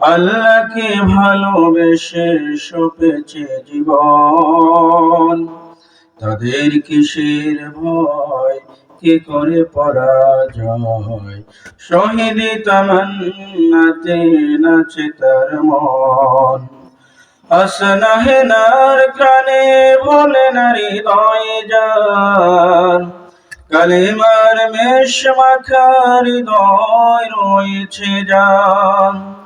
আল্লাহকে ভালোবেসে সপেছে জীবন। তাদের কিসের ভয়, কে করে পরাজয়? শহীদ তামান্নাতে নাচে তার মন। আসনাহেনার কানে বলে নারী হৃদয় যান। কালেমার মেষ মাখার দয় রয়েছে যান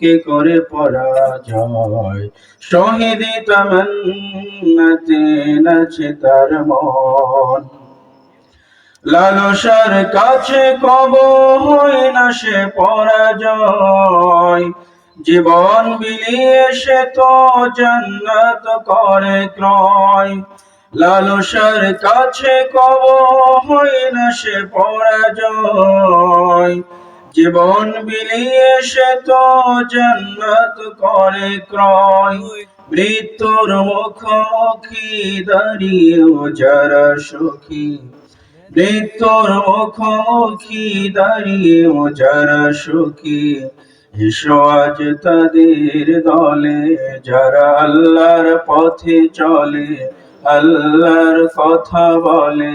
কে করে পরাজয়? শহীদ তামান্নাতে নাচে তার মন। লালসার কাছে কব হয় না সে পরাজয়। জীবন বিলিয়ে সে তো জান্নাত করে ক্রয়। লালসার কাছে কব হয় না সে পরাজয়। জীবন বিলিয়ে সে তো জান্নাত করে ক্রয়। মৃত্যুর মুখোমুখি দাঁড়িয়েও যারা সুখী। মৃত্যুর মুখোমুখি দাঁড়িয়েও যারা সুখী। এসো তাদের দলে, যারা আল্লাহর পথে চলে, আল্লাহর কথা বলে